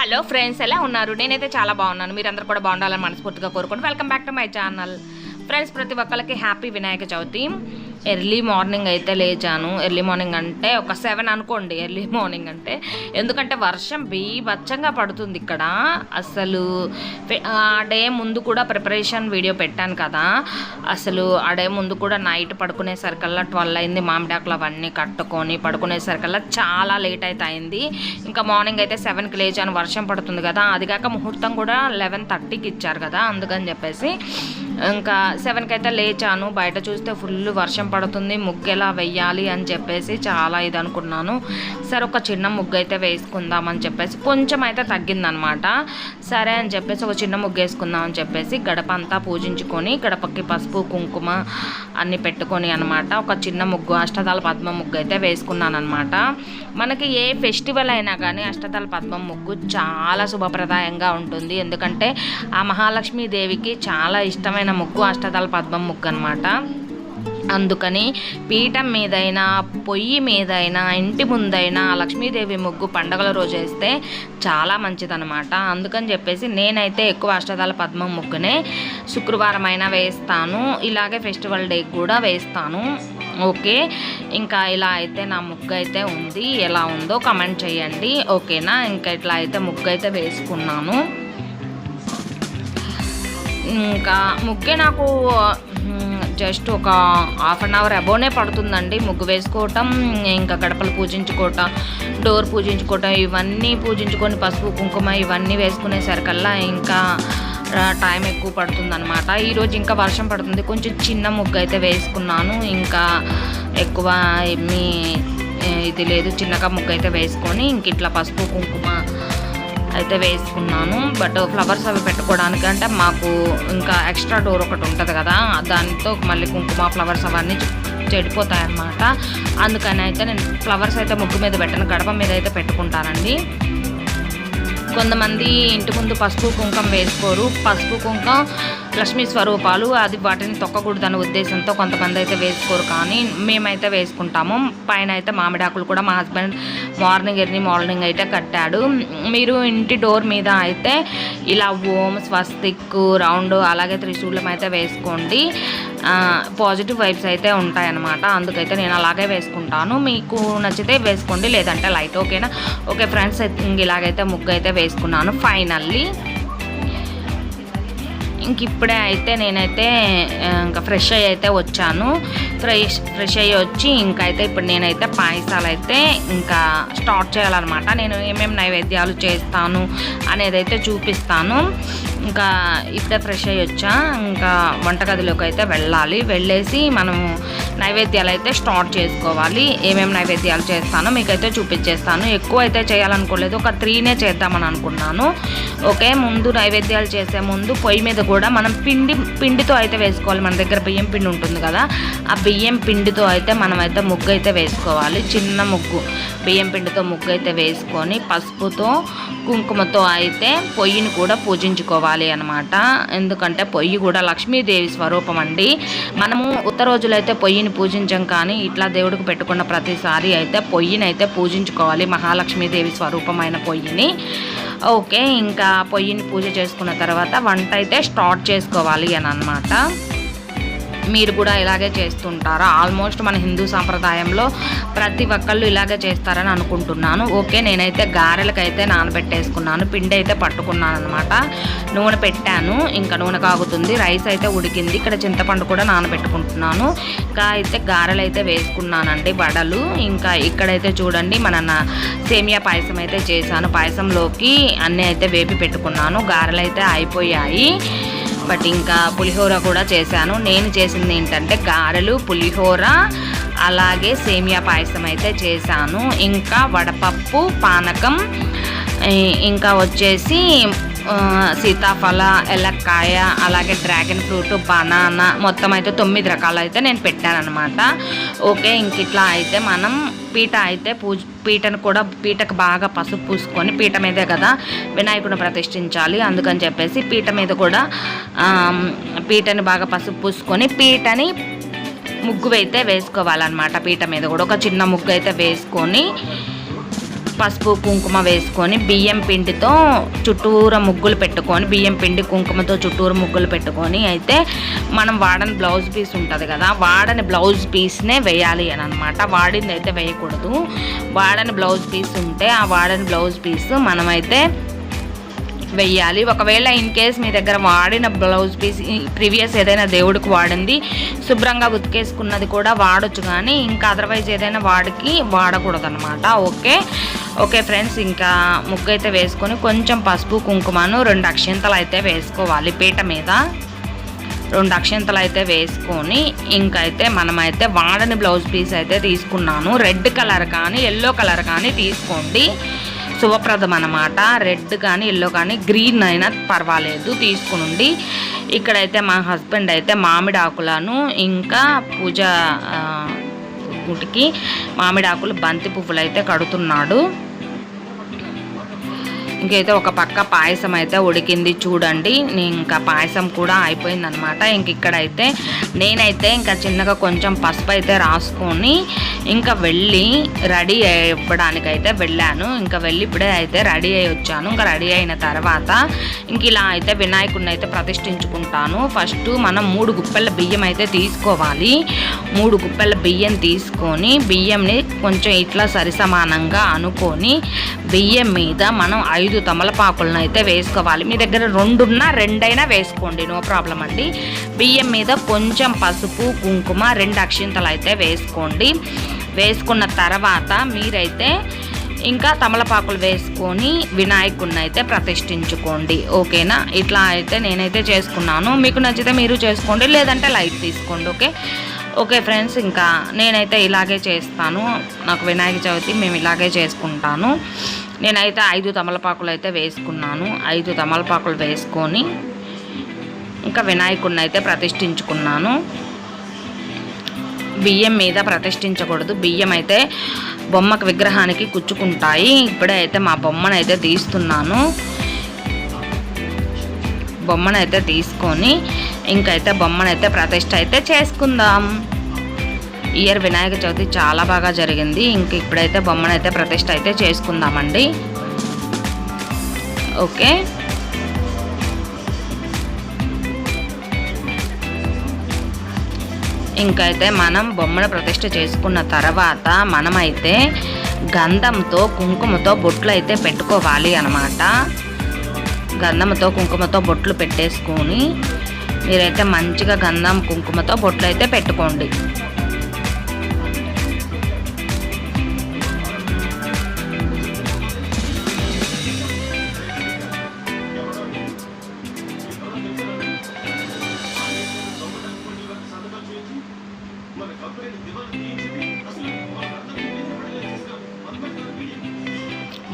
Hello friends ఎలా ఉన్నారు? నేనైతే చాలా బాగున్నాను. మీరందరూ కూడా బాగుండాలని మనస్ఫూర్తిగా కోరుకోండి welcome back to my channel. Friends ప్రతి ఒక్కరికి happy Vinayaka Chavithi. Early morning అయితే లేచాను. ఎర్లీ మార్నింగ్ అంటే ఒక సెవెన్ అనుకోండి ఎర్లీ మార్నింగ్ అంటే. ఎందుకంటే వర్షం బీభత్సంగా పడుతుంది ఇక్కడ. అసలు ఆ డే ముందు కూడా ప్రిపరేషన్ వీడియో పెట్టాను కదా. అసలు ఆ డే ముందు కూడా నైట్ పడుకునేసరికల్లా ట్వెల్వ్ అయింది. మామిడాకులు అవన్నీ కట్టుకొని పడుకునేసరికల్లా చాలా లేట్ అయితే అయింది. ఇంకా మార్నింగ్ అయితే సెవెన్కి లేచాను. వర్షం పడుతుంది కదా. అది కాక ముహూర్తం కూడా లెవెన్ థర్టీకి ఇచ్చారు కదా. అందుకని చెప్పేసి ఇంకా సెవెన్కి అయితే లేచాను. బయట చూస్తే ఫుల్ వర్షం పడుతుంది. ముగ్గు ఎలా వెయ్యాలి అని చెప్పేసి చాలా ఇది అనుకున్నాను. సరే ఒక చిన్న ముగ్గు అయితే వేసుకుందాం అని చెప్పేసి కొంచెం అయితే తగ్గిందనమాట. సరే అని చెప్పేసి ఒక చిన్న ముగ్గు వేసుకుందాం అని చెప్పేసి గడప అంతా పూజించుకొని గడపకి పసుపు కుంకుమ అన్ని పెట్టుకొని అనమాట ఒక చిన్న ముగ్గు అష్టదాల పద్మ ముగ్గు అయితే వేసుకున్నాను అనమాట మనకి ఏ ఫెస్టివల్ అయినా కానీ అష్టదాల పద్మం ముగ్గు చాలా శుభప్రదాయంగా ఉంటుంది. ఎందుకంటే ఆ మహాలక్ష్మీ దేవికి చాలా ఇష్టమైన ముగ్గు అష్టదళ పద్మం ముగ్గు అనమాట అందుకని పీఠం మీదైనా పొయ్యి మీదైనా ఇంటి ముందైనా లక్ష్మీదేవి ముగ్గు పండగల రోజు వేస్తే చాలా మంచిదనమాట అందుకని చెప్పేసి నేనైతే ఎక్కువ అష్టదాల పద్మం ముగ్గునే శుక్రవారం అయినా వేస్తాను. ఇలాగే ఫెస్టివల్ డే కూడా వేస్తాను. ఓకే? ఇంకా ఇలా అయితే నా ముగ్గు అయితే ఉంది. ఎలా ఉందో కమెంట్ చేయండి. ఓకేనా? ఇంకా ఇట్లా అయితే ముగ్గు అయితే వేసుకున్నాను. ఇంకా ముగ్గే నాకు జస్ట్ ఒక హాఫ్ అన్ అవర్ అబోనే పడుతుందండి. ముగ్గు వేసుకోవటం ఇంకా గడపలు పూజించుకోవటం డోర్ పూజించుకోవటం ఇవన్నీ పూజించుకొని పసుపు కుంకుమ ఇవన్నీ వేసుకునేసరికల్లా ఇంకా టైం ఎక్కువ పడుతుంది అనమాట ఈరోజు ఇంకా వర్షం పడుతుంది. కొంచెం చిన్న ముగ్గు అయితే వేసుకున్నాను. ఇంకా ఎక్కువ ఏమీ ఇది లేదు. చిన్నగా ముగ్గు అయితే వేసుకొని ఇంక ఇట్లా పసుపు కుంకుమ అయితే వేసుకున్నాను. బట్ ఫ్లవర్స్ అవి పెట్టుకోవడానికి అంటే మాకు ఇంకా ఎక్స్ట్రా డోర్ ఒకటి ఉంటుంది కదా దానితో మళ్ళీ కుంకుమ ఫ్లవర్స్ అవన్నీ చెడిపోతాయి అన్నమాట అందుకని అయితే నేను ఫ్లవర్స్ అయితే ముగ్గు మీద పెట్టను గడప మీద అయితే పెట్టుకుంటానండి. కొంతమంది ఇంటి ముందు పసుపు కుంకం వేసుకోరు. పసుపు కుంకం లక్ష్మీ స్వరూపాలు అది వాటిని తొక్కకూడదనే ఉద్దేశంతో కొంతమంది అయితే వేసుకోరు కానీ మేమైతే వేసుకుంటాము. పైన అయితే మామిడాకులు కూడా మా హస్బెండ్ మార్నింగ్ ఎర్లీ మార్నింగ్ అయితే కట్టాడు. మీరు ఇంటి డోర్ మీద అయితే ఇలా ఓం స్వస్తిక్ రౌండ్ అలాగే త్రిశూలం అయితే వేసుకోండి. పాజిటివ్ వైబ్స్ అయితే ఉంటాయన్నమాట. అందుకైతే నేను అలాగే వేసుకుంటాను. మీకు నచ్చితే వేసుకోండి లేదంటే లైట్ ఓకేనా? ఓకే ఫ్రెండ్స్ ఇలాగైతే ముగ్గు అయితే వేసుకున్నాను. ఫైనల్లీ ఇంక ఇప్పుడే అయితే నేనైతే ఇంకా ఫ్రెష్ అయ్యి అయితే వచ్చాను. ఫ్రెష్ ఫ్రెష్ అయ్యి వచ్చి ఇంకా అయితే ఇప్పుడు నేనైతే పాయసాలు అయితే ఇంకా స్టార్ట్ చేయాలన్నమాట. నేను ఏమేమి నైవేద్యాలు చేస్తాను అనేది అయితే చూపిస్తాను. ఇంకా ఇప్పుడే ఫ్రెష్ అయ్యి వచ్చా. ఇంకా వంటగదిలోకి అయితే వెళ్ళాలి. వెళ్ళేసి మనము నైవేద్యాలు అయితే స్టార్ట్ చేసుకోవాలి. ఏమేమి నైవేద్యాలు చేస్తానో మీకైతే చూపించేస్తాను. ఎక్కువ అయితే చేయాలనుకోలేదు. ఒక త్రీనే చేద్దామని అనుకున్నాను. ఓకే ముందు నైవేద్యాలు చేసే ముందు పొయ్యి మీద కూడా మనం పిండి పిండితో అయితే వేసుకోవాలి. మన దగ్గర బియ్యం పిండి ఉంటుంది కదా ఆ బియ్యం పిండితో అయితే మనం అయితే ముగ్గు అయితే వేసుకోవాలి. చిన్న ముగ్గు బియ్యం పిండితో ముగ్గు అయితే వేసుకొని పసుపుతో కుంకుమతో అయితే పొయ్యిని కూడా పూజించుకోవాలి. అనమాట ఎందుకంటే పొయ్యి కూడా లక్ష్మీదేవి స్వరూపం అండి. మనము ఉత్తర రోజులైతే పొయ్యిని పూజించం కానీ ఇట్లా దేవుడికి పెట్టుకున్న ప్రతిసారి అయితే పొయ్యిని అయితే పూజించుకోవాలి. మహాలక్ష్మీదేవి స్వరూపమైన పొయ్యిని. ఓకే ఇంకా పొయ్యిని పూజ చేసుకున్న తర్వాత వంట అయితే స్టార్ట్ చేసుకోవాలి అని అనమాట మీరు కూడా ఇలాగే చేస్తుంటారా? ఆల్మోస్ట్ మన హిందూ సాంప్రదాయంలో ప్రతి ఒక్కళ్ళు ఇలాగే చేస్తారని అనుకుంటున్నాను. ఓకే నేనైతే గారెలకైతే నానబెట్టేసుకున్నాను పిండి అయితే పట్టుకున్నాను అనమాట నూనె పెట్టాను ఇంకా నూనె కాగుతుంది రైస్ అయితే ఉడికింది ఇక్కడ చింతపండు కూడా నానబెట్టుకుంటున్నాను. ఇంకా అయితే గారెలు అయితే వేసుకున్నానండి వడలు. ఇంకా ఇక్కడైతే చూడండి మన నా- సేమియా పాయసం అయితే చేశాను. పాయసంలోకి అన్నీ అయితే వేపి పెట్టుకున్నాను గారెలు అయితే అయిపోయాయి. బట్ ఇంకా పులిహోర కూడా చేశాను. నేను చేసింది ఏంటంటే గారెలు పులిహోర అలాగే సేమియా పాయసం అయితే చేశాను. ఇంకా వడపప్పు పానకం ఇంకా వచ్చేసి సీతాఫల ఎలక్కాయ అలాగే డ్రాగన్ ఫ్రూట్ బనానా మొత్తం అయితే తొమ్మిది రకాలు అయితే నేను పెట్టానమాట ఓకే ఇంక ఇట్లా అయితే మనం పీట అయితే పూజ పీటను కూడా పీటకు బాగా పసుపు పూసుకొని పీట మీదే కదా వినాయకుడిని ప్రతిష్ఠించాలి. అందుకని చెప్పేసి పీట మీద కూడా పీటని బాగా పసుపు పూసుకొని పీటని ముగ్గు అయితే వేసుకోవాలన్నమాట. పీట మీద కూడా ఒక చిన్న ముగ్గు అయితే వేసుకొని పసుపు కుంకుమ వేసుకొని బియ్యం పిండితో చుట్టూర ముగ్గులు పెట్టుకొని బియ్యం పిండి కుంకుమతో చుట్టూరు ముగ్గులు పెట్టుకొని అయితే మనం వాడని బ్లౌజ్ పీస్ ఉంటుంది కదా వాడని బ్లౌజ్ పీస్నే వేయాలి అని అనమాట వాడింది అయితే వేయకూడదు. వాడని బ్లౌజ్ పీస్ ఉంటే ఆ వాడని బ్లౌజ్ పీస్ మనమైతే వెయ్యాలి. ఒకవేళ ఇన్ కేస్ మీ దగ్గర వాడిన బ్లౌజ్ పీస్ ప్రీవియస్ ఏదైనా దేవుడికి వాడింది శుభ్రంగా ఉతికేసుకున్నది కూడా వాడచ్చు కానీ ఇంకా అదర్వైజ్ ఏదైనా వాడికి వాడకూడదు అనమాట ఓకే? ఓకే ఫ్రెండ్స్ ఇంకా ముగ్గు అయితే వేసుకొని కొంచెం పసుపు కుంకుమను రెండు అక్షింతలు అయితే వేసుకోవాలి పీట మీద. రెండు అక్షంతలు అయితే వేసుకొని ఇంకైతే మనమైతే వాడని బ్లౌజ్ పీస్ అయితే తీసుకున్నాను. రెడ్ కలర్ కానీ ఎల్లో కలర్ కానీ తీసుకోండి. శుభప్రదం అనమాట రెడ్ కానీ ఎల్లో కానీ గ్రీన్ అయినా పర్వాలేదు. తీసుకుని ఇక్కడైతే మా హస్బెండ్ అయితే మామిడి ఆకులను ఇంకా పూజ గుటికి మామిడి ఆకులు బంతి పువ్వులు అయితే కడుతున్నాడు. ఇంకైతే ఒక పక్క పాయసం అయితే ఉడికింది చూడండి. ఇంకా పాయసం కూడా అయిపోయిందనమాట ఇంక ఇక్కడైతే నేనైతే ఇంకా చిన్నగా కొంచెం పసుపు అయితే రాసుకొని ఇంకా వెళ్ళి రెడీ ఇవ్వడానికైతే వెళ్ళాను. ఇంకా వెళ్ళి ఇప్పుడే అయితే రెడీ అయి వచ్చాను. ఇంకా రెడీ అయిన తర్వాత ఇంక ఇలా అయితే వినాయకుడిని అయితే ప్రతిష్ఠించుకుంటాను. ఫస్ట్ మనం మూడు గుప్పెల బియ్యం అయితే తీసుకోవాలి. మూడు గుప్పెల బియ్యం తీసుకొని బియ్యంని కొంచెం ఇట్లా సరిసమానంగా అనుకొని బియ్యం మీద మనం ఐదు తమలపాకులను అయితే వేసుకోవాలి. మీ దగ్గర రెండున్నా రెండైనా వేసుకోండి. నో ప్రాబ్లం అండి. బియ్యం మీద కొంచెం పసుపు కుంకుమ రెండు అక్షింతలు అయితే వేసుకోండి. వేసుకున్న తర్వాత మీరైతే ఇంకా తమలపాకులు వేసుకొని వినాయకుడిని అయితే ప్రతిష్ఠించుకోండి. ఓకేనా? ఇట్లా అయితే నేనైతే చేసుకున్నాను. మీకు నచ్చితే మీరు చేసుకోండి. లేదంటే లైట్ తీసుకోండి. ఓకే? ఓకే ఫ్రెండ్స్ ఇంకా నేనైతే ఇలాగే చేస్తాను. నాకు వినాయక చవితి మేము ఇలాగే చేసుకుంటాను. నేనైతే ఐదు తమలపాకులు అయితే వేసుకున్నాను. ఐదు తమలపాకులు వేసుకొని ఇంకా వినాయకుడిని అయితే ప్రతిష్ఠించుకున్నాను. బియ్యం మీద ప్రతిష్ఠించకూడదు. బియ్యం అయితే బొమ్మకు విగ్రహానికి కుచ్చుకుంటాయి. ఇప్పుడే అయితే మా బొమ్మను అయితే తీస్తున్నాను. బొమ్మను అయితే తీసుకొని ఇంకైతే బొమ్మను అయితే ప్రతిష్ట అయితే చేసుకుందాం. ఇయర్ వినాయక చవితి చాలా బాగా జరిగింది. ఇంక ఇప్పుడైతే బొమ్మను అయితే ప్రతిష్ట అయితే చేసుకుందామండి. ఓకే. ఇంకైతే మనం బొమ్మను ప్రతిష్ట చేసుకున్న తర్వాత మనమైతే గంధంతో కుంకుమతో బొట్లు అయితే పెట్టుకోవాలి అనమాట గంధంతో కుంకుమతో బొట్లు పెట్టేసుకొని మీరైతే మంచిగా గంధం కుంకుమతో బొట్లు అయితే పెట్టుకోండి.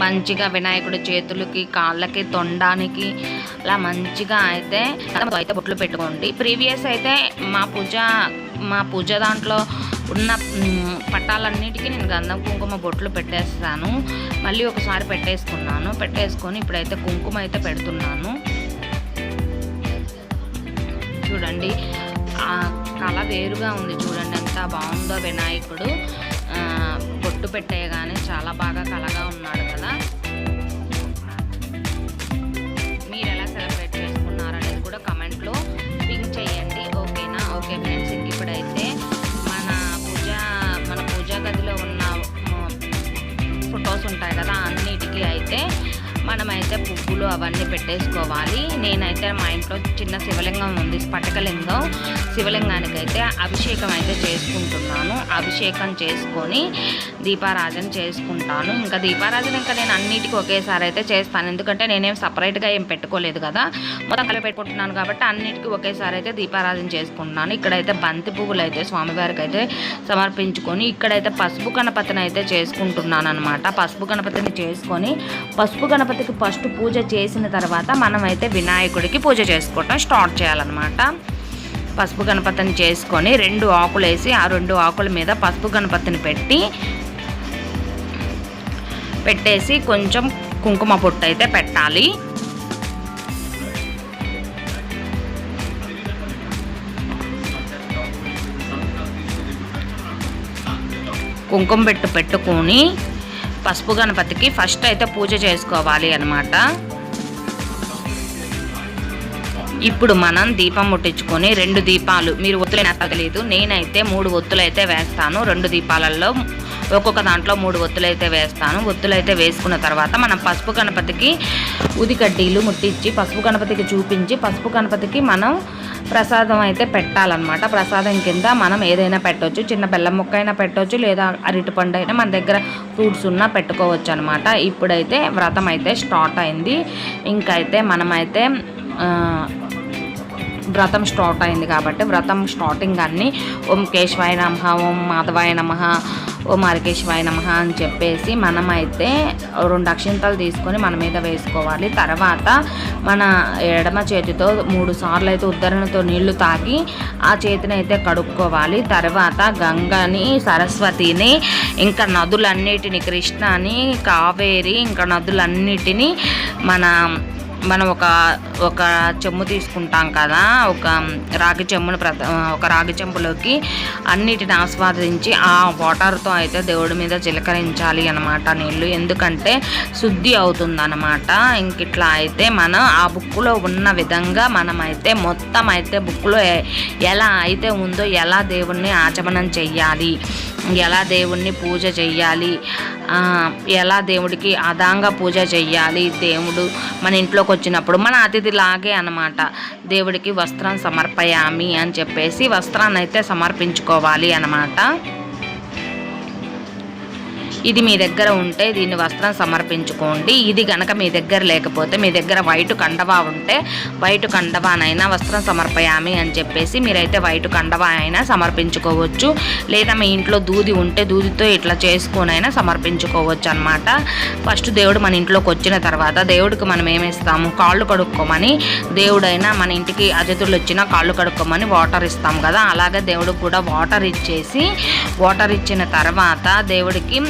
మంచిగా వినాయకుడి చేతులకి కాళ్ళకి తొండానికి అలా మంచిగా అయితే అయితే బొట్లు పెట్టుకోండి. ప్రీవియస్ అయితే మా పూజ మా పూజ దాంట్లో ఉన్న పట్టాలన్నిటికీ నేను గంధం కుంకుమ బొట్లు పెట్టేస్తాను. మళ్ళీ ఒకసారి పెట్టేసుకున్నాను. పెట్టేసుకొని ఇప్పుడైతే కుంకుమ అయితే పెడుతున్నాను. చూడండి. ఆ కళ వేరుగా ఉంది చూడండి ఎంత బాగుందో వినాయకుడు. బొట్టు పెట్టేయగానే చాలా బాగా కలగా ఉన్నాడు. కదా మీరు ఎలా సెలబ్రేట్ చేసుకున్నారు అనేది కూడా కమెంట్లో పింక్ చేయండి. ఓకేనా? ఓకే ఫ్రెండ్స్ ఇంక ఇప్పుడైతే మన పూజ మన పూజా గదిలో ఉన్న ఫొటోస్ ఉంటాయి కదా అన్నిటికీ అయితే మనమైతే పువ్వులు అవన్నీ పెట్టేసుకోవాలి. నేనైతే మా ఇంట్లో చిన్న శివలింగం ఉంది స్ఫటికలింగం. శివలింగానికి అయితే అభిషేకం అయితే చేసుకుంటున్నాను. అభిషేకం చేసుకొని దీపారాధన చేసుకుంటాను. ఇంకా దీపారాధన ఇంకా నేను అన్నిటికీ ఒకేసారి అయితే చేస్తాను. ఎందుకంటే నేనేం సపరేట్గా ఏం పెట్టుకోలేదు కదా. మొత్తం కలిపి పెట్టుకుంటున్నాను కాబట్టి అన్నిటికీ ఒకేసారి అయితే దీపారాధన చేసుకుంటున్నాను. ఇక్కడైతే బంతి పువ్వులు అయితే స్వామివారికి అయితే సమర్పించుకొని ఇక్కడైతే పసుపు గణపతిని అయితే చేసుకుంటున్నాను అనమాట పసుపు గణపతిని చేసుకొని పసుపు గణపతికి ఫస్ట్ పూజ చేసిన తర్వాత మనమైతే వినాయకుడికి పూజ చేసుకోవటం స్టార్ట్ చేయాలన్నమాట. పసుపు గణపతిని చేసుకొని రెండు ఆకులు వేసి ఆ రెండు ఆకుల మీద పసుపు గణపతిని పెట్టి పెట్టేసి కొంచెం కుంకుమ పొట్టు అయితే పెట్టాలి. కుంకుమ పెట్టు పెట్టుకొని పసుపు గణపతికి ఫస్ట్ అయితే పూజ చేసుకోవాలి అనమాట ఇప్పుడు మనం దీపం ముట్టించుకొని రెండు దీపాలు మీరు ఒత్తులైనా తగలేదు నేనైతే మూడు ఒత్తులు అయితే వేస్తాను. రెండు దీపాలలో ఒక్కొక్క దాంట్లో మూడు ఒత్తులు అయితే వేస్తాను. ఒత్తులు అయితే వేసుకున్న తర్వాత మనం పసుపు గణపతికి ఉదికడ్డీలు ముట్టించి పసుపు గణపతికి చూపించి పసుపు గణపతికి మనం ప్రసాదం అయితే పెట్టాలన్నమాట. ప్రసాదం కింద మనం ఏదైనా పెట్టవచ్చు చిన్న బెల్లం ముక్క అయినా పెట్టవచ్చు లేదా అరటిపండు అయినా మన దగ్గర ఫ్రూట్స్ ఉన్నా పెట్టుకోవచ్చు అనమాట ఇప్పుడైతే వ్రతం అయితే స్టార్ట్ అయింది. ఇంకైతే మనమైతే వ్రతం స్టార్ట్ అయింది కాబట్టి వ్రతం స్టార్టింగ్ అన్నీ ఓం కేశవాయ నమ ఓం మాధవాయ నమ ఓ మార్కేశ్వాయ నమ అని చెప్పేసి మనమైతే రెండు అక్షింతలు తీసుకొని మన మీద వేసుకోవాలి. తర్వాత మన ఎడమ చేతితో మూడు సార్లు అయితే ఉద్ధరణతో నీళ్ళు తాగి ఆ చేతిని అయితే కడుక్కోవాలి. తర్వాత గంగని సరస్వతిని ఇంకా నదులన్నిటిని కృష్ణని కావేరి ఇంకా నదులన్నిటిని మన మనం ఒక ఒక చెమ్ము తీసుకుంటాం కదా ఒక రాగి చెమ్మును ప్ర ఒక రాగి చెంబులోకి అన్నిటిని ఆస్వాదించి ఆ వాటర్తో అయితే దేవుడి మీద చిలకరించాలి అనమాట నీళ్ళు. ఎందుకంటే శుద్ధి అవుతుందన్నమాట. ఇంక ఇట్లా అయితే మనం ఆ బుక్లో ఉన్న విధంగా మనమైతే మొత్తం అయితే బుక్లో ఎలా అయితే ఉందో ఎలా దేవుణ్ణి ఆచమనం చెయ్యాలి. ఎలా దేవుణ్ణి పూజ చెయ్యాలి? ఎలా దేవుడికి అదాంగా పూజ చెయ్యాలి? దేవుడు మన ఇంట్లోకి వచ్చినప్పుడు మన అతిథిలాగే అనమాట దేవుడికి వస్త్రం సమర్పయామి అని చెప్పేసి వస్త్రాన్ని అయితే సమర్పించుకోవాలి అనమాట ఇది మీ దగ్గర ఉంటే దీన్ని వస్త్రం సమర్పించుకోండి. ఇది గనక మీ దగ్గర లేకపోతే మీ దగ్గర వైట్ కండవా ఉంటే వైట్ కండవానైనా వస్త్రం సమర్పయామి అని చెప్పేసి మీరైతే వైట్ కండవా అయినా సమర్పించుకోవచ్చు. లేదా మీ ఇంట్లో దూది ఉంటే దూదితో ఇట్లా చేసుకునైనా సమర్పించుకోవచ్చు అనమాట ఫస్ట్ దేవుడు మన ఇంట్లోకి వచ్చిన తర్వాత దేవుడికి మనం ఏమిస్తాము? కాళ్ళు కడుక్కోమని. దేవుడైనా మన ఇంటికి అతిథులు వచ్చినా కాళ్ళు కడుక్కోమని వాటర్ ఇస్తాం కదా. అలాగే దేవుడికి కూడా వాటర్ ఇచ్చేసి వాటర్ ఇచ్చిన తర్వాత దేవుడికి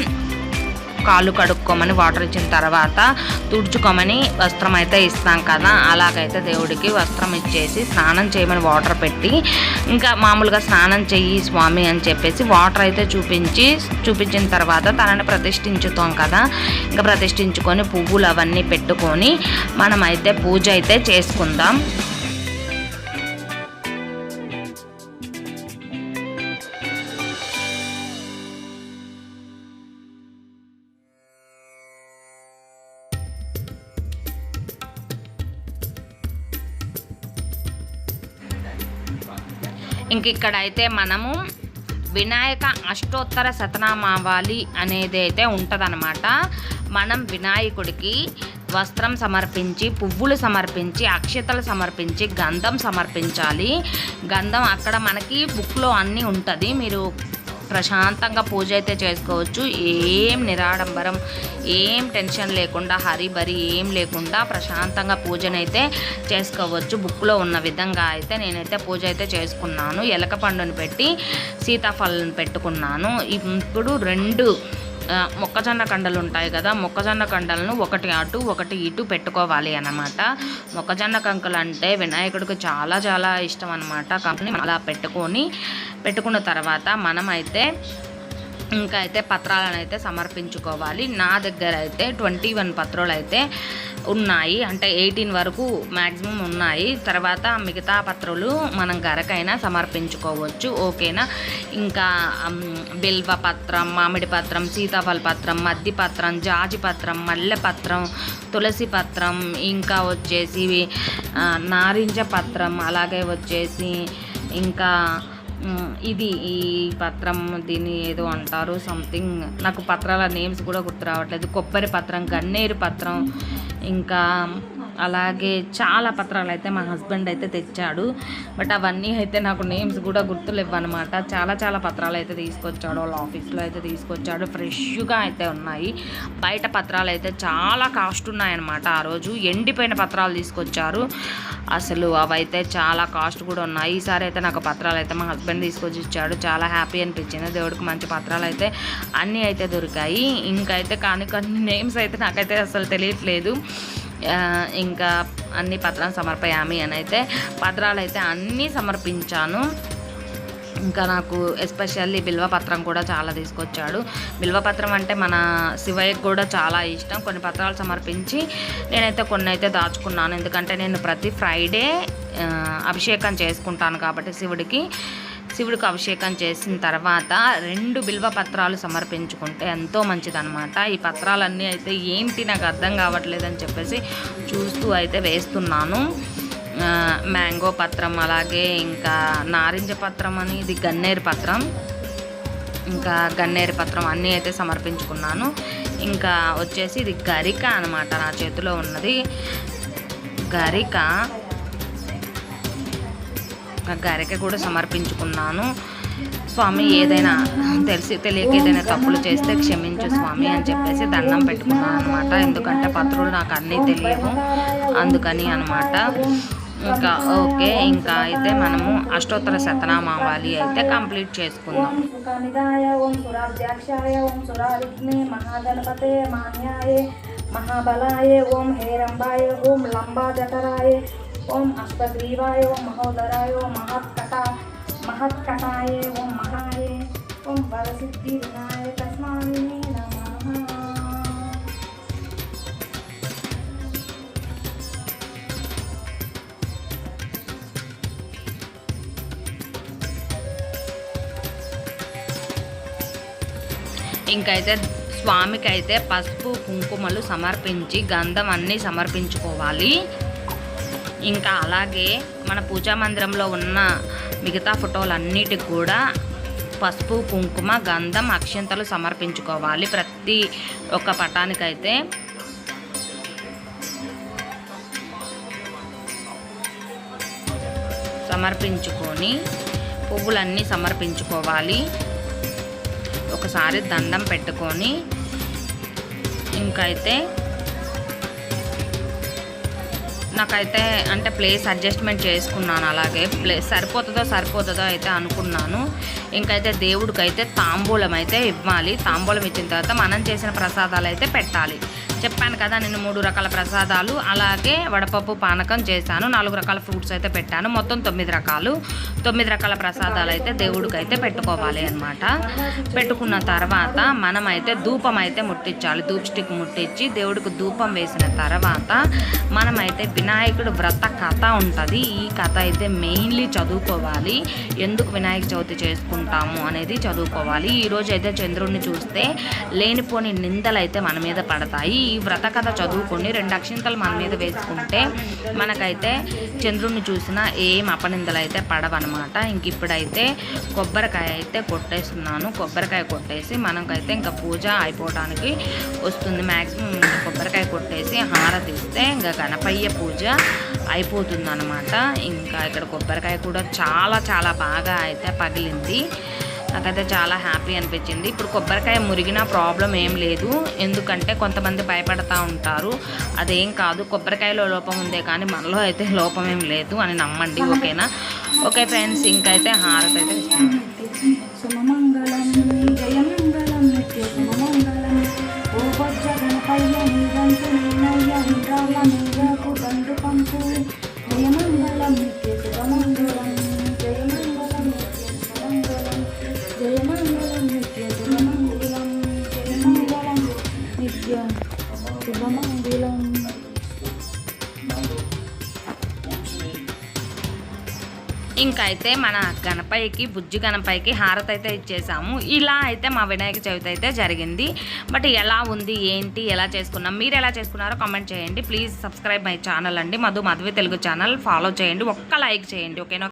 కాళ్ళు కడుక్కోమని వాటర్ ఇచ్చిన తర్వాత తుడుచుకోమని వస్త్రం అయితే ఇస్తాం కదా. అలాగైతే దేవుడికి వస్త్రం ఇచ్చేసి స్నానం చేయమని వాటర్ పెట్టి ఇంకా మామూలుగా స్నానం చెయ్యి స్వామి అని చెప్పేసి వాటర్ అయితే చూపించి చూపించిన తర్వాత తనని ప్రతిష్ఠించుతాం కదా. ఇంకా ప్రతిష్ఠించుకొని పువ్వులు అవన్నీ పెట్టుకొని మనమైతే పూజ అయితే చేసుకుందాం. ఇంక ఇక్కడైతే మనము వినాయక అష్టోత్తర శతనామావాలి అనేది అయితే ఉంటుందన్నమాట. మనం వినాయకుడికి వస్త్రం సమర్పించి పువ్వులు సమర్పించి అక్షతలు సమర్పించి గంధం సమర్పించాలి. గంధం అక్కడ మనకి బుక్లో అన్నీ ఉంటుంది. మీరు ప్రశాంతంగా పూజ అయితే చేసుకోవచ్చు. ఏం నిరాడంబరం ఏం టెన్షన్ లేకుండా హరిబరి ఏం లేకుండా ప్రశాంతంగా పూజనైతే చేసుకోవచ్చు. బుక్లో ఉన్న విధంగా అయితే నేనైతే పూజ అయితే చేసుకున్నాను. ఎలక పండుని పెట్టి సీతాఫలం పెట్టుకున్నాను. ఇప్పుడు రెండు మొక్కజొన్న కండలు ఉంటాయి కదా మొక్కజొన్న కండలను ఒకటి అటు ఒకటి ఇటు పెట్టుకోవాలి అనమాట మొక్కజొన్న కంకులు అంటే వినాయకుడికి చాలా చాలా ఇష్టం అనమాట కంకుని అలా పెట్టుకొని పెట్టుకున్న తర్వాత మనమైతే ఇంకా అయితే పత్రాలను అయితే సమర్పించుకోవాలి. నా దగ్గర అయితే ట్వంటీ వన్ పత్రాలు అయితే ఉన్నాయి. అంటే ఎయిటీన్ వరకు మ్యాక్సిమం ఉన్నాయి. తర్వాత మిగతా పత్రాలు మనం గరకైనా సమర్పించుకోవచ్చు. ఓకేనా? ఇంకా బిల్వ పత్రం మామిడి పత్రం సీతాఫల పత్రం మద్ది పత్రం జాజి పత్రం మల్లె పత్రం తులసి పత్రం ఇంకా వచ్చేసి నారింజ పత్రం అలాగే వచ్చేసి ఇంకా ఇది ఈ పత్రం దీన్ని ఏదో అంటారు సంథింగ్. నాకు పత్రాల నేమ్స్ కూడా గుర్తు రావట్లేదు. కొబ్బరి పత్రం గన్నేరు పత్రం ఇంకా అలాగే చాలా పత్రాలు అయితే మా హస్బెండ్ అయితే తెచ్చాడు. బట్ అవన్నీ అయితే నాకు నేమ్స్ కూడా గుర్తులేవు అనమాట చాలా చాలా పత్రాలు అయితే తీసుకొచ్చాడు. వాళ్ళ ఆఫీస్లో అయితే తీసుకొచ్చాడు. ఫ్రెష్గా అయితే ఉన్నాయి. బయట పత్రాలు అయితే చాలా కాస్ట్ ఉన్నాయన్నమాట. ఆ రోజు ఎండిపోయిన పత్రాలు తీసుకొచ్చారు. అసలు అవైతే చాలా కాస్ట్ కూడా ఉన్నాయి. ఈసారి అయితే నాకు పత్రాలు అయితే మా హస్బెండ్ తీసుకొచ్చి ఇచ్చాడు. చాలా హ్యాపీ అనిపించింది. దేవుడికి మంచి పత్రాలు అయితే అన్నీ అయితే దొరికాయి. ఇంకైతే కానీ కొన్ని నేమ్స్ అయితే నాకైతే అసలు తెలియట్లేదు. ఇంకా అన్ని పత్రాలు సమర్పయామి అని అయితే పత్రాలు అయితే అన్నీ సమర్పించాను. ఇంకా నాకు ఎస్పెషల్లీ బిల్వపత్రం కూడా చాలా తీసుకొచ్చాడు. బిల్వపత్రం అంటే మన శివయ్యకు కూడా చాలా ఇష్టం. కొన్ని పత్రాలు సమర్పించి నేనైతే కొన్ని అయితే దాచుకున్నాను. ఎందుకంటే నేను ప్రతి ఫ్రైడే అభిషేకం చేసుకుంటాను కాబట్టి శివుడికి. శివుడికి అభిషేకం చేసిన తర్వాత రెండు బిల్వ పత్రాలు సమర్పించుకుంటే ఎంతో మంచిదనమాట ఈ పత్రాలన్నీ అయితే ఏంటి నాకు అర్థం కావట్లేదని చెప్పేసి చూస్తూ అయితే వేస్తున్నాను. మ్యాంగో పత్రం అలాగే ఇంకా నారింజ పత్రం అని ఇది గన్నేరు పత్రం. ఇంకా గన్నేరు పత్రం అన్నీ అయితే సమర్పించుకున్నాను. ఇంకా వచ్చేసి ఇది గరిక అనమాట నా చేతిలో ఉన్నది. గరిక గారికి కూడా సమర్పించుకున్నాను. స్వామి ఏదైనా తెలిసి తెలియక ఏదైనా తప్పులు చేస్తే క్షమించు స్వామి అని చెప్పేసి దండం పెట్టుకున్నాను అనమాట ఎందుకంటే పత్రులు నాకు అన్నీ తెలియవు. అందుకని అనమాట ఇంకా ఓకే ఇంకా అయితే మనము అష్టోత్తర శతనామావళి అయితే కంప్లీట్ చేసుకుందాం. మహాబలాయ ఓం హేరంబాయ ఓం లంబాజఠరాయ ఓం అష్టగ్రీవాయ ఓం మహోదరాయ ఓం మహత్కట మహత్కటాయ ఓం మహాయ ఓం వరసిద్ధి వినాయ స్వామి నమః. ఇంకైతే స్వామికి అయితే పసుపు కుంకుమలు సమర్పించి గంధం అన్నీ సమర్పించుకోవాలి. ఇంకా అలాగే మన పూజా మందిరంలో ఉన్న మిగతా ఫోటోలన్నిటికి కూడా పసుపు కుంకుమ గంధం అక్షంతలు సమర్పించుకోవాలి ప్రతి ఒక్క పటానికైతే. సమర్పించుకొని పువ్వులన్నీ సమర్పించుకోవాలి. ఒకసారి దండం పెట్టుకొని ఇంకైతే నాకైతే అంటే ప్లేస్ అడ్జస్ట్మెంట్ చేసుకున్నాను అలాగే. ప్లేస్ సరిపోతుందో సరిపోతుందో అయితే అనుకున్నాను. ఇంకైతే దేవుడికి అయితే తాంబూలం అయితే ఇవ్వాలి. తాంబూలం ఇచ్చిన తర్వాత మనం చేసిన ప్రసాదాలు అయితే పెట్టాలి. చెప్పాను కదా నేను మూడు రకాల ప్రసాదాలు అలాగే వడపప్పు పానకం చేశాను నాలుగు రకాల ఫ్రూట్స్ అయితే పెట్టాను మొత్తం తొమ్మిది రకాలు. తొమ్మిది రకాల ప్రసాదాలు అయితే దేవుడికి అయితే పెట్టుకోవాలి అనమాట పెట్టుకున్న తర్వాత మనం అయితే ధూపం అయితే ముట్టించాలి ధూప్ స్టిక్ ముట్టించి దేవుడికి ధూపం వేసిన తర్వాత మనమైతే వినాయకుడు వ్రత కథ ఉంటుంది. ఈ కథ అయితే మెయిన్లీ చదువుకోవాలి. ఎందుకు వినాయక చవితి చేసుకుంటాము అనేది చదువుకోవాలి. ఈ రోజు అయితే చంద్రుడిని చూస్తే లేనిపోని నిందలు అయితే మన మీద పడతాయి. ఈ వ్రత కథ చదువుకొని రెండు అక్షింతలు మన మీద వేసుకుంటే మనకైతే చంద్రుడిని చూసినా ఏం అపనిందలు అయితే పడవన్నమాట ఇంక ఇప్పుడైతే కొబ్బరికాయ అయితే కొట్టేస్తున్నాను. కొబ్బరికాయ కొట్టేసి మనకైతే ఇంకా పూజ అయిపోవడానికి వస్తుంది. మ్యాక్సిమం ఇంకా కొబ్బరికాయ కొట్టేసి హారతి ఇస్తే ఇంకా గణపయ్య పూజ అయిపోతుంది అనమాట ఇంకా ఇక్కడ కొబ్బరికాయ కూడా చాలా చాలా బాగా అయితే పగిలింది. నాకైతే చాలా హ్యాపీ అనిపించింది. ఇప్పుడు కొబ్బరికాయ మురిగిన ప్రాబ్లం ఏం లేదు. ఎందుకంటే కొంతమంది భయపడతా ఉంటారు. అదేం కాదు కొబ్బరికాయలో లోపం ఉందే కానీ మనలో అయితే లోపం ఏం లేదు అని నమ్మండి. ఓకేనా? ఓకే ఫ్రెండ్స్ ఇంకైతే హారతి అయితే ఇస్తున్నాను. అయితే మన గణపయ్యకి బుజ్జి గణపయ్యకి హారతి అయితే ఇచ్చేసాము. ఇలా అయితే మా వినాయక చవితి అయితే జరిగింది. బట్ ఎలా ఉంది ఏంటి ఎలా చేసుకున్నాం మీరు ఎలా చేసుకున్నారో కామెంట్ చేయండి. ప్లీజ్ సబ్స్క్రైబ్ మై ఛానల్ అండి. మధు మధువి తెలుగు ఛానల్ ఫాలో చేయండి. ఒక్క లైక్ చేయండి ఓకేనా